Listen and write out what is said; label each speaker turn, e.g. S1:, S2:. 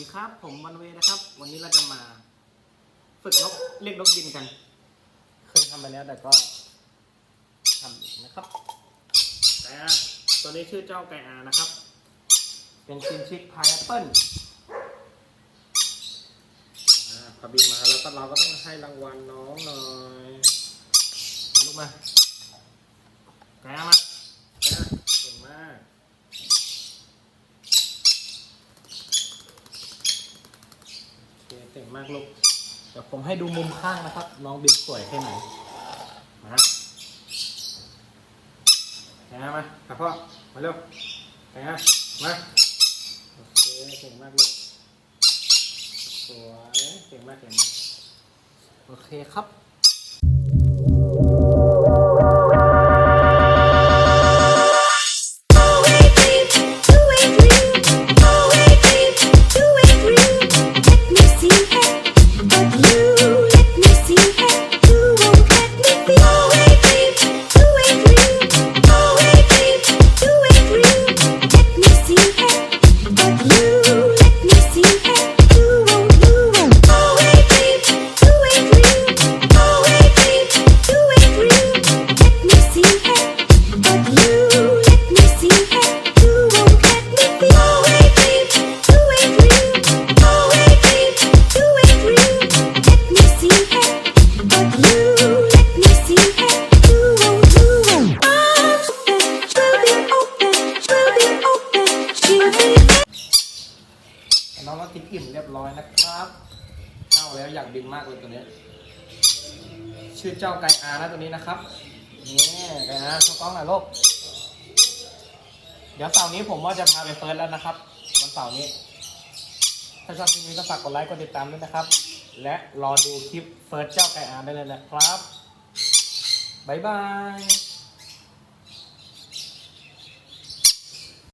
S1: ดีครับผมวันเวนะครับ วันนี้เราจะมา ฝึกนกเรียกนกบินกัน เคยทำไปแล้วแต่ก็ทำอีกนะครับไก่อาตัวนี้ชื่อเจ้าไก่อานะครับ เป็นชินชิกพายแอปเปิลอ่าพอบินมาแล้วก็เราก็ต้องให้รางวัลน้องหน่อยมาลูกมาไก่อามาไก่อาเก่งมาก โอเคเก่งมากลูก เดี๋ยวผมให้ดูมุมข้างนะครับ น้องบินสวยแค่ไหน มาแกมาหาพ่อ มาเร็วแกมา โอเค เก่งมากลูก สวย เก่งมากเก่งมาก โอเคครับ น้องก็กินอิ่มเรียบร้อยนะครับเข้าแล้วอยากบินมากเลยตัวนี้ ชื่อเจ้าไก่อานะตัวนี้นะครับนี่ไก่อาเข้ากล้องหน่อยลูกเดี๋ยวเสาร์นี้ผมว่าจะพาไปเฟิร์สแล้วนะครับ วันเสาร์นี้ ถ้าชอบคลิปนี้ก็ฝากกดไลค์กดติดตามด้วยนะครับ และรอดูคลิปเฟิร์สเจ้าไก่อาได้เลยนะครับบ๊ายบาย